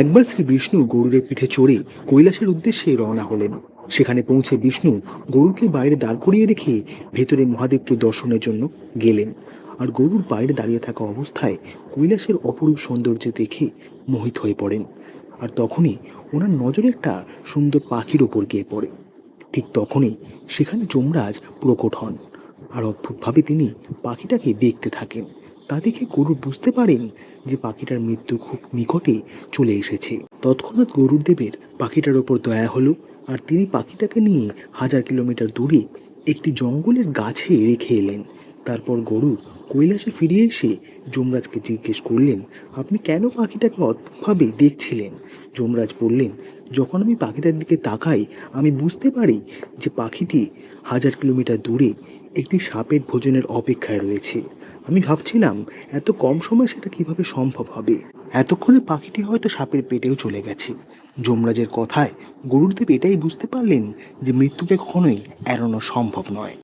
একবার শ্রী বিষ্ণু গরুরের পিঠে চড়ে কৈলাসের উদ্দেশ্যে রওনা হলেন। সেখানে পৌঁছে বিষ্ণু গরুকে বাইরে দাঁড় করিয়ে রেখে ভেতরে মহাদেবকে দর্শনের জন্য গেলেন। আর গরুর বাইরে দাঁড়িয়ে থাকা অবস্থায় কৈলাসের অপরূপ সৌন্দর্য দেখে মোহিত হয়ে পড়েন। আর তখনই ওনার নজরে একটা সুন্দর পাখির ওপর গিয়ে পড়ে। ঠিক তখনই সেখানে যমরাজ প্রকট হন। আর অদ্ভুতভাবে তিনি পাখিটাকে দেখতে থাকেন। তা দেখে গরু বুঝতে পারেন যে পাখিটার মৃত্যু খুব নিকটে চলে এসেছে। তৎক্ষণাৎ গরুর দেবের পাখিটার ওপর দয়া হলো আর তিনি পাখিটাকে নিয়ে হাজার কিলোমিটার দূরে একটি জঙ্গলের গাছে রেখে এলেন। তারপর গরু কৈলাসে ফিরে এসে যমরাজকে জিজ্ঞেস করলেন, আপনি কেন পাখিটাকে অদ্ভুতভাবে দেখছিলেন? যমরাজ বললেন, যখন আমি পাখিটার দিকে তাকাই, আমি বুঝতে পারি যে পাখিটি হাজার কিলোমিটার দূরে একটি সাপের ভোজনের অপেক্ষায় রয়েছে। আমি ভাবছিলাম, এত কম সময় সেটা কীভাবে সম্ভব হবে? এতক্ষণে পাখিটি হয়তো সাপের পেটেও চলে গেছে। যমরাজের কথায় গরুরদেব এটাই বুঝতে পারলেন যে মৃত্যুকে কখনোই এড়ানো সম্ভব নয়।